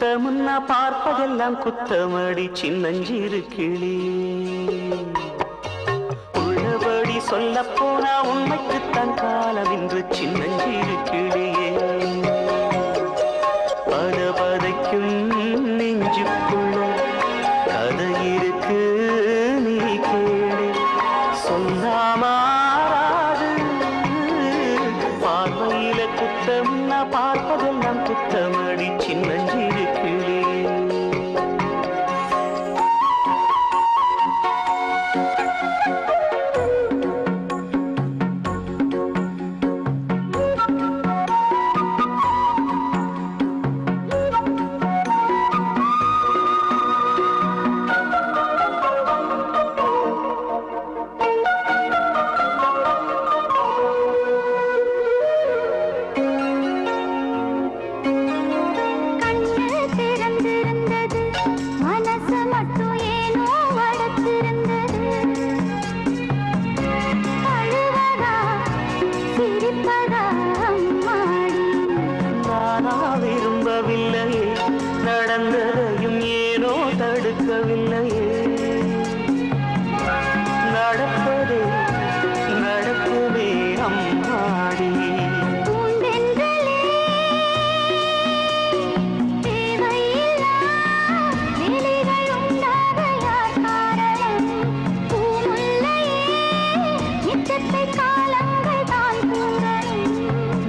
பார்ப்பதெல்லாம் குத்தமடி சின்னஞ்சிறு கிளி. உள்ளபடி சொல்ல போனா உண்மைக்குத்தான் காலம் இன்று சின்னஞ்சிறு கிளி. பார்வையில குத்தம் நான் பார்ப்பதெல்லாம் குத்தமடி சின்னஞ்சிறு கிளி நிச்சத்தை காலங்கள் தான் கூறணும்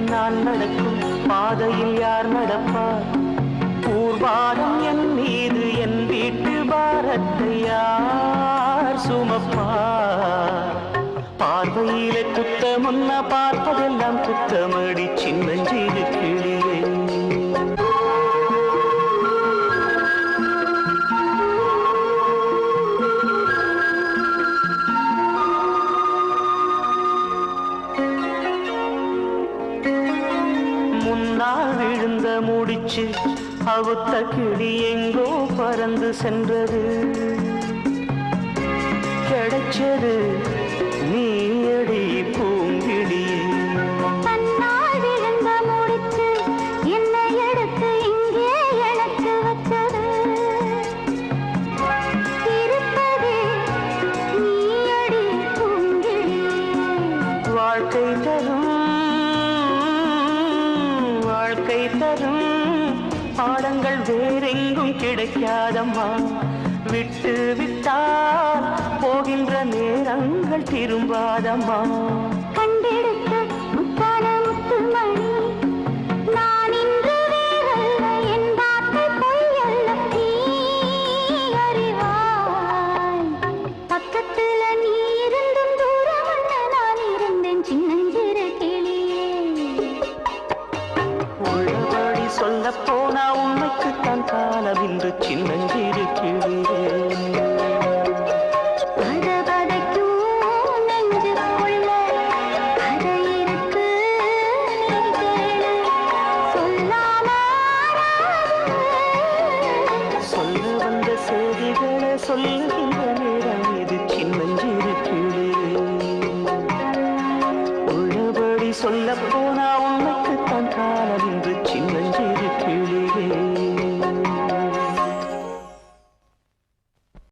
நான் நடக்கும் பாதையில் யார் நடப்பார்? ஊர்வாரம் என் மீது என் வீட்டு பாரத்தை யார் சுமப்பார்? பார்வையில குத்தமுன்ன பார்ப்பதெல்லாம் குத்தமடி சின்னஞ்சிறு கிளியே முன்னால் விழுந்த முடிச்சு அவுத்த கிளி எங்கோ பறந்து சென்றது. கிடைச்சது நீயடி பூங்கிழியே வாழ்க்கை தரும் வாழ்க்கை தரும். பாடங்கள் வேறெங்கும் கிடைக்காதம்மா. விட்டு விட்டால் போகின்ற நேரங்கள் திரும்பாதம்மா. சொல்லாம சொல்ல வந்த செய்திகளை சொல்லுகின்ற நேரம் இது சின்னஞ்சிறு கிளியே உள்ளபடி சொல்ல போனா